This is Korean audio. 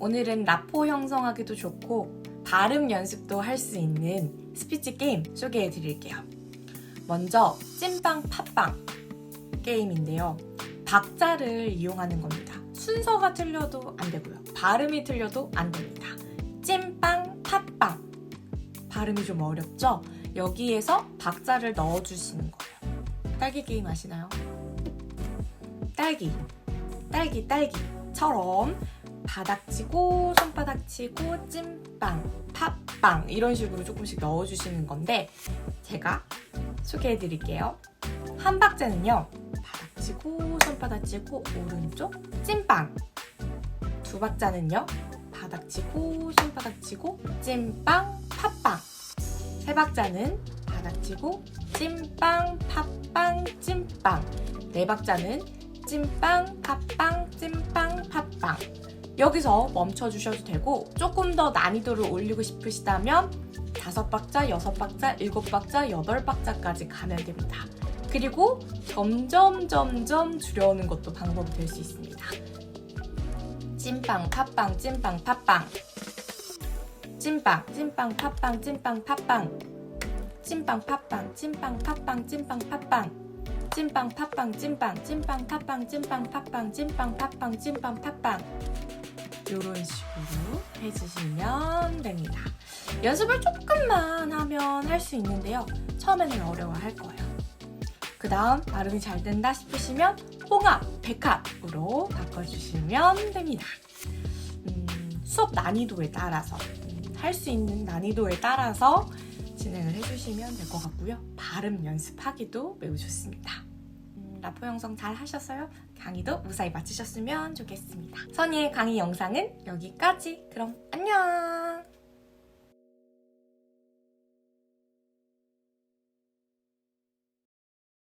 오늘은 라포 형성하기도 좋고 발음 연습도 할 수 있는 스피치 게임 소개해 드릴게요. 먼저 찐빵 팥빵 게임인데요. 박자를 이용하는 겁니다. 순서가 틀려도 안 되고요. 발음이 틀려도 안 됩니다. 찐빵 팥빵 발음이 좀 어렵죠? 여기에서 박자를 넣어주시는 거예요. 딸기 게임 아시나요? 딸기, 딸기, 딸기처럼 바닥 치고 손바닥 치고 찐빵, 팥빵 이런 식으로 조금씩 넣어주시는 건데 제가 소개해 드릴게요. 한 박자는요. 바닥 치고 손바닥 치고 오른쪽 찐빵. 두 박자는요. 바닥 치고 손바닥 치고 찐빵, 팥빵. 세 박자는 바닥 치고 찐빵, 팥빵, 찐빵. 네 박자는 찐빵, 팥빵. 여기서 멈춰 주셔도 되고 조금 더 난이도를 올리고 싶으시다면 다섯 박자, 여섯 박자, 일곱 박자, 여덟 박자까지 가면 됩니다. 그리고 점점 점점 줄여오는 것도 방법이 될 수 있습니다. 찐빵, 팥빵, 찐빵, 팥빵. 찐빵, 찐빵, 팥빵, 찐빵, 팥빵. 찐빵, 팥빵, 찐빵, 팥빵, 찐빵, 팥빵. 찐빵, 팥빵, 찐빵, 찐빵, 팥빵, 찐빵, 팥빵, 찐빵, 팥빵, 찐빵, 팥빵. 이런 식으로 해주시면 됩니다. 연습을 조금만 하면 할 수 있는데요. 처음에는 어려워할 거예요. 그 다음 발음이 잘 된다 싶으시면 홍합, 백합으로 바꿔주시면 됩니다. 음, 수업 난이도에 따라서 할수 있는 난이도에 따라서 진행을 해주시면 될 것 같고요. 발음 연습하기도 매우 좋습니다. 음, 라포 형성 잘 하셨어요? 강의도 무사히 마치셨으면 좋겠습니다. 선의의 강의 영상은 여기까지. 그럼 안녕!